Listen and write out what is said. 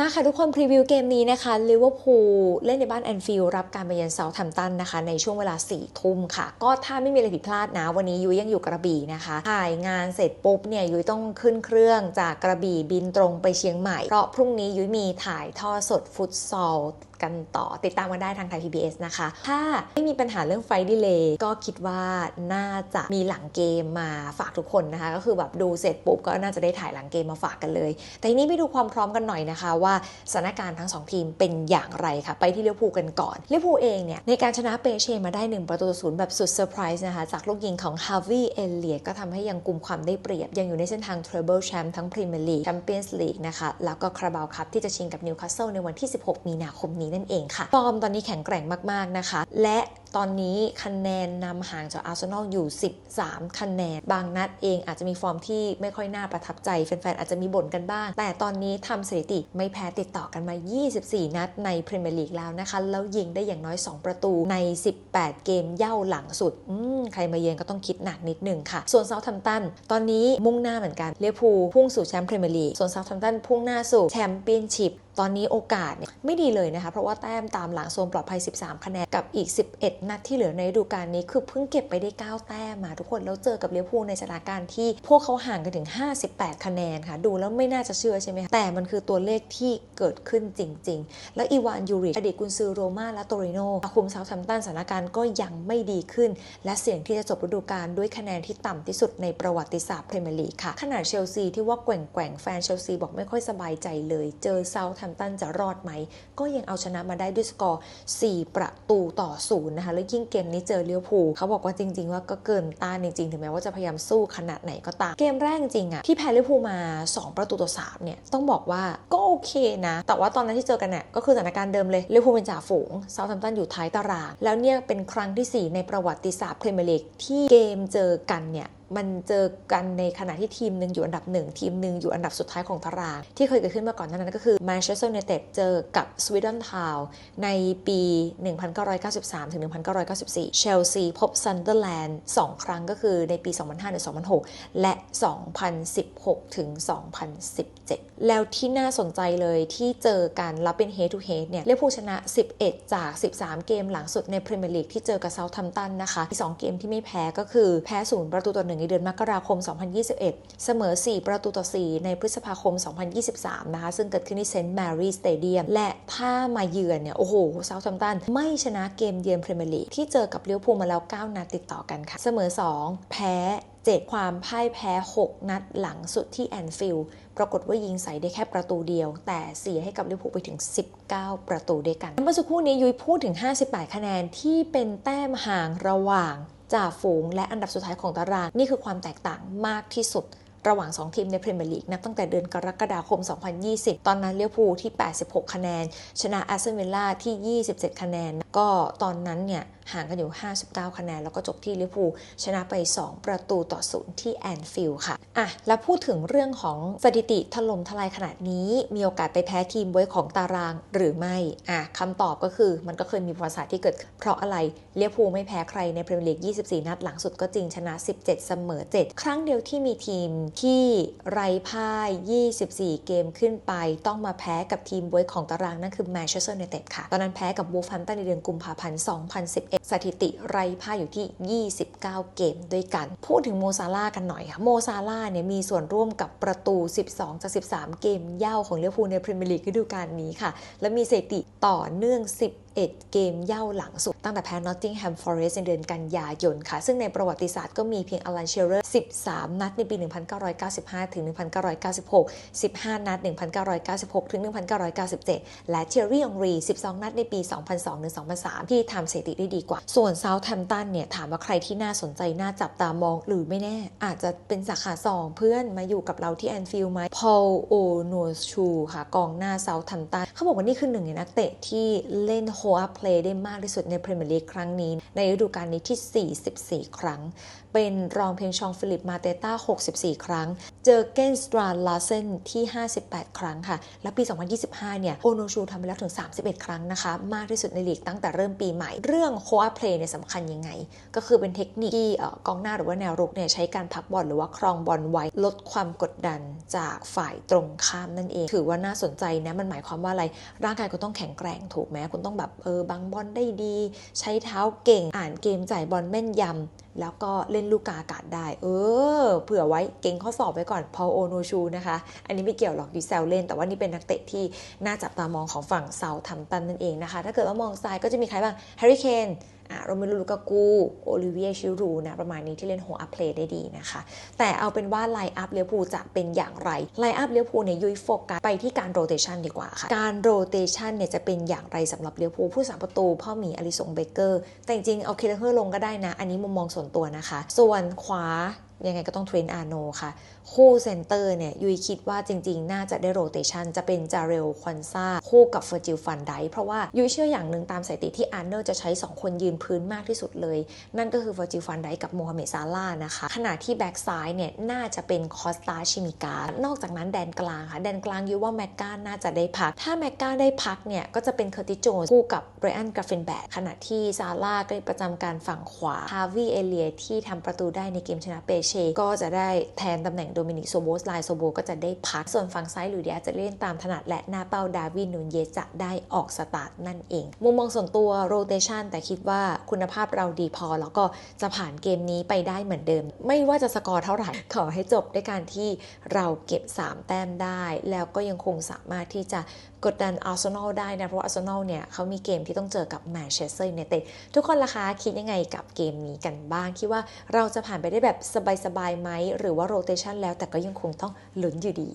มาค่ะทุกคนพรีวิวเกมนี้นะคะลิเวอร์พูลเล่นในบ้านแอนฟิลด์รับการไปเยือนเซาท์แฮมป์ตันนะคะ ในช่วงเวลา4ี่ทุ่มค่ะ ก็ถ้าไม่มีอะไรผิดพลาดนะ วันนี้ยุ้ยยังอยู่กระบี่นะคะถ่ายงานเสร็จปุ๊บเนี่ยยุ้ยต้องขึ้นเครื่องจากกระบี่บินตรงไปเชียงใหม่ เพราะพรุ่งนี้ยุ้ยมีถ่ายท่อสดฟุตซอลกันต่อติดตามกันได้ทางไทย PBS นะคะ ถ้าไม่มีปัญหาเรื่องไฟดีเลย์ก็คิดว่าน่าจะมีหลังเกมมาฝากทุกคนนะคะ ก็คือแบบดูเสร็จปุ๊บก็น่าจะได้ถ่ายหลังเกมมาฝากกันเลย แต่ทีนี้ไปดูความพร้อมกันหน่อยนะคะว่าสถานการณ์ทั้ง 2 ทีมเป็นอย่างไรค่ะ ไปที่เลี้ยวภูกันก่อนเลี้ยวภูเองเนี่ยในการชนะเปเช่มาได้ 1 ประตูต่อศูนย์แบบสุดเซอร์ไพรส์นะคะ จากลูกยิงของฮาวิเอเลียก็ทำให้ยังกลุ่มความได้เปรียบ ยังอยู่ในเส้นทางทรเบิลแชมป์ทั้งพรีเมียร์ลีกแชมเปี้ยนส์ลีกนะคะ แล้วก็คาราบาวคัพที่จะชิงกับนิวคาสเซิลในวันที่ 16 มีนาคมนี้นั่นเองค่ะฟอร์มตอนนี้แข็งแกร่งมากๆนะคะ และตอนนี้คะแนนนำห่างจากอาร์เซนอลอยู่ 13 คะแนน บางนัดเองอาจจะมีฟอร์มที่ไม่ค่อยน่าประทับใจ แฟนๆ อาจจะมีบ่นกันบ้าง แต่ตอนนี้ทำสถิติไม่แพ้ติดต่อกันมา 24 นัดในพรีเมียร์ลีกแล้วนะคะ แล้วยิงได้อย่างน้อย 2 ประตูใน 18 เกมเย่าหลังสุดอืมใครมาเยือนก็ต้องคิดหนักนิดนึงค่ะ ส่วนเซาท์แฮมตัน ตอนนี้มุ่งหน้าเหมือนกันเลียพูพุ่งสู่แชมป์พรีเมียร์ลีก ส่วนเซาท์แฮมตันพุ่งหน้าสู่แชมเปี้ยนชิพตอนนี้โอกาสเนี่ยไม่ดีเลยนะคะ เพราะว่าแต้มตามหลังโซนปลอดภัย 13 คะแนนกับอีก 11นัดที่เหลือในฤดูกาลนี้คือเพิ่งเก็บไปได้ 9 แต้มมาทุกคนแล้วเจอกับเลี้ยวพูในสถานการณ์ที่พวกเขาห่างกันถึง 58 คะแนนค่ะ ดูแล้วไม่น่าจะเชื่อใช่ไหมแต่มันคือตัวเลขที่เกิดขึ้นจริง ๆ แล้วอีวานยูริอดีตกุนซือโรมาและโตริโนคุมเซาท์แฮมตันสถานการณ์ก็ยังไม่ดีขึ้น และเสี่ยงที่จะจบฤดูกาลด้วยคะแนนที่ต่ำที่สุดในประวัติศาสตร์พรีเมียร์ลีกค่ะขนาดเชลซีที่ว่าแกว่งแกว่งแฟนเชลซีบอกไม่ค่อยสบายใจเลย เจอเซาท์แฮมตันจะรอดไหม ก็ยังเอาชนะมาได้ด้วยสกอร์ 4 ประตูต่อศูนย์นะคะแล้วยิ่งเกมนี้เจอเลี้ยวภูเขาบอกว่าจริง ๆ ว่าก็เกินต้านจริงๆถึงแม้ว่าจะพยายามสู้ขนาดไหนก็ตาม เกมแรกจริงอะที่แพ้เลี้ยวภูมา 2 ประตูต่อ3เนี่ยต้องบอกว่าก็โอเคนะ แต่ว่าตอนนั้นที่เจอกันเนี่ยก็คือสถานการณ์เดิมเลยเลี้ยวภูเป็นจ่าฝูงเซาท์แฮมป์ตันอยู่ท้ายตาราง แล้วเนี่ยเป็นครั้งทีสี่4 ในประวัติศาสตร์พรีเมียร์ลีกที่เกมเจอกันเนี่ยมันเจอกันในขณะที่ทีมหนึ่งอยู่อันดับหนึ่งทีมหนึ่งอยู่อันดับสุดท้ายของตาราง ที่เคยเกิดขึ้นมาก่อนนั้นก็คือแมนเชสเตอร์ยูไนเต็ดเจอกับสวีเดนทาวในปี 1993ถึง1994 เชลซีพบซันเดอร์แลนด์2ครั้งก็คือในปี 2005ถึง2006 และ 2016ถึง2017 แล้วที่น่าสนใจเลยที่เจอกันแล้วเป็น head to head เนี่ยเรียกผู้ชนะ 11 จาก 13 เกมหลังสุดในพรีเมียร์ลีกที่เจอกับเซาท์แฮมป์ตันนะคะ2เกมที่ไม่แพ้ก็คือแพ้ศูนย์ประตูต่อหนึ่งในเดือนมกราคม 2021 เสมอ 4 ประตูต่อ 4 ในพฤษภาคม 2023 นะคะ ซึ่งเกิดขึ้นที่เซนต์แมรี่สเตเดียมและถ้ามาเยือนเนี่ย โอ้โหเซาท์แฮมป์ตันไม่ชนะเกมเยือนพรีเมียร์ลีกที่เจอกับเลี้ยวภูมาแล้ว 9 นัดติดต่อกันค่ะ เสมอ 2 แพ้7ความพ่ายแพ้ 6 นัดหลังสุดที่แอนฟิลด์ปรากฏว่ายิงใส่ได้แค่ประตูเดียว แต่เสียให้กับลิเวอร์พูลไปถึง 19 ประตูด้วยกันเมื่อสักครู่นี้ยุ้ยพูดถึง 58 คะแนนที่เป็นแต้มห่างระหว่าง จ่าฝูงและอันดับสุดท้ายของตาราง นี่คือความแตกต่างมากที่สุดระหว่าง 2 ทีมในพรีเมียร์ลีกนับตั้งแต่เดือนกรกฎาคม 2020 ตอนนั้นเลี้ยวภูที่ 86 คะแนน ชนะแอสเซนวิลล่าที่ 27 คะแนน ก็ตอนนั้นเนี่ยห่างกันอยู่ 59 คะแนน แล้วก็จบที่ลิเวอร์พูลชนะไป 2 ประตูต่อศูนย์ที่แอนฟิลด์ค่ะ อะ แล้วพูดถึงเรื่องของสถิติถล่มทลายขนาดนี้ มีโอกาสไปแพ้ทีมไว้ของตารางหรือไม่ อะคำตอบก็คือมันก็เคยมีประวัติศาสตร์ที่เกิด เพราะอะไรลิเวอร์พูลไม่แพ้ใครในพรีเมียร์ลีก 24 นัดหลังสุดก็จริงชนะ 17 เสมอ 7 ครั้งเดียวที่มีทีมที่ไร้พ่าย 24 เกมขึ้นไป ต้องมาแพ้กับทีมไว้ของตารางนั่นคือแมนเชสเตอร์ยูไนเต็ดค่ะ ตอนนั้นแพ้กับวูฟแฮมป์ตันในเดือนกุมภาพันธ์ 2011 สถิติไร้พ่ายอยู่ที่ 29 เกมด้วยกัน พูดถึงโมซาล่ากันหน่อยค่ะ โมซาล่าเนี่ยมีส่วนร่วมกับประตู 12 จาก 13 เกมเย่าของลิเวอร์พูลในพรีเมียร์ลีกฤดูกาลนี้ค่ะ และมีสถิติต่อเนื่อง 10 11 เกมเย่าหลังสุด ตั้งแต่แพ้ Nottingham Forest ในเดือนกันยายนค่ะ ซึ่งในประวัติศาสตร์ก็มีเพียงอลันเชอร์ 13 นัดในปี 1995 ถึง 1996 15 นัด 1996 ถึง 1997 และเทอร์รี่องรี 12 นัดในปี 2002 ถึง 2003 ที่ทำสถิติได้ดีกว่า ส่วนเซาท์แฮมป์ตันเนี่ย ถามว่าใครที่น่าสนใจ น่าจับตามองหรือไม่แน่ อาจจะเป็นสาขา 2 เพื่อนมาอยู่กับเราที่แอนฟิลด์ไหมพอลโอโนชูค่ะกองหน้าเซาท์แฮมป์ตันเขาบอกว่านี่คือหนึ่งในนักเตะที่เล่นโหอัพเพลย์ได้มากที่สุดในพรีเมียร์ลีกครั้งนี้ ในฤดูกาลนี้ที่ 44 ครั้ง เป็นรองเพียงชองฟิลิปมาเตต้า 64 ครั้ง เจอเกนสตราลาเซนที่ 58 ครั้งค่ะ และปี 2025 เนี่ย โอโนชูทำไปแล้วถึง 31 ครั้งนะคะ มากที่สุดในลีกตั้งแต่เริ่มปีใหม่ เรื่องโคอัพเพลย์เนี่ยสำคัญยังไง ก็คือเป็นเทคนิคที่กองหน้าหรือว่าแนวรุกเนี่ยใช้การพักบอลหรือว่าครองบอลไว้ลดความกดดันจากฝ่ายตรงข้ามนั่นเอง ถือว่าน่าสนใจนะมันหมายความว่าอะไรร่างกายคุณต้องแข็งแกร่งถูกไหมคุณต้องแบบเออบังบอลได้ดี ใช้เท้าเก่งอ่านเกมจ่ายบอลแม่นยำแล้วก็เล่นลูกกาอากาศได้ เออ เผื่อไว้เก่งข้อสอบไว้ก่อนพอโอโนชูนะคะ อันนี้ไม่เกี่ยวหรอกดิเซลเล่น แต่ว่านี่เป็นนักเตะที่น่าจับตามองของฝั่งเซาทัมตันนั่นเองนะคะ ถ้าเกิดว่ามองซ้ายก็จะมีใครบ้างแฮร์รี่เคน โรเมลูลูกากูโอลิเวียชิรูนะประมาณนี้ที่เล่นหัวอัพเพลย์ได้ดีนะคะ แต่เอาเป็นว่าไลน์อัพเลี้ยวภูจะเป็นอย่างไรไลน์อัพเลี้ยวภูเนี่ยยุยโฟกัสไปที่การโรเตชันดีกว่าค่ะการโรเตชันเนี่ยจะเป็นอย่างไรสำหรับเลี้ยวภูผู้สาประตู พ่อหมีอลิสงเบเกอร์แต่จริงๆเอาเคเลเฮอร์ลงก็ได้นะ อันนี้มุมมองส่วนตัวนะคะ ส่วนขวา ยังไงก็ต้องเทรนอาโนค่ะ คู่เซนเตอร์เนี่ยยุยคิดว่าจริง ๆ น่าจะได้โรเตชันจะเป็นจาเรลควันซาคู่กับเฟอร์จิลฟันไดเพราะว่ายุยเชื่ออย่างหนึ่งตามสถิติที่อาร์เนอร์จะใช้ 2 คนยืนพื้นมากที่สุดเลย นั่นก็คือเฟอร์จิลฟันไดกับโมฮัมเหม็ดซาลาห์นะคะ ขณะที่แบ็กซ้ายเนี่ยน่าจะเป็นคอสตาชิมิกานอกจากนั้นแดนกลางค่ะแดนกลางยุยว่าแม็กกาน่าจะได้พัก ถ้าแม็กกาได้พักเนี่ยก็จะเป็นเคอร์ติโจนส์คู่กับเบรอันกราเฟนแบกขณะที่ซาร่าก็ประจำการฝั่งขวาฮาวิเอเลียที่ทำประตูได้ในเกมชนะเปเชก็จะได้แทนตำแหน่งโดมินิกโซโบสไลโซโบก็จะได้พัก ส่วนฝั่งซ้ายหลุยเดียจะเล่นตามถนัดและหน้าเป้าดาวินนูนเยจะได้ออกสตาร์ทนั่นเอง มุมมองส่วนตัวโรเตชันแต่คิดว่าคุณภาพเราดีพอ แล้วก็จะผ่านเกมนี้ไปได้เหมือนเดิม ไม่ว่าจะสกอร์เท่าไหร่ขอให้จบด้วยการที่เราเก็บ 3 แต้มได้ แล้วก็ยังคงสามารถที่จะ กดดันอาร์เซนอลได้นะ เพราะอาร์เซนอลเนี่ยเขามีเกมที่ต้องเจอกับแมนเชสเตอร์ยูไนเต็ดทุกคนล่ะคะคิดยังไงกับเกมนี้กันบ้าง คิดว่าเราจะผ่านไปได้แบบสบายๆไหม หรือว่าโรเตชันแล้วแต่ก็ยังคงต้องลุ้นอยู่ดี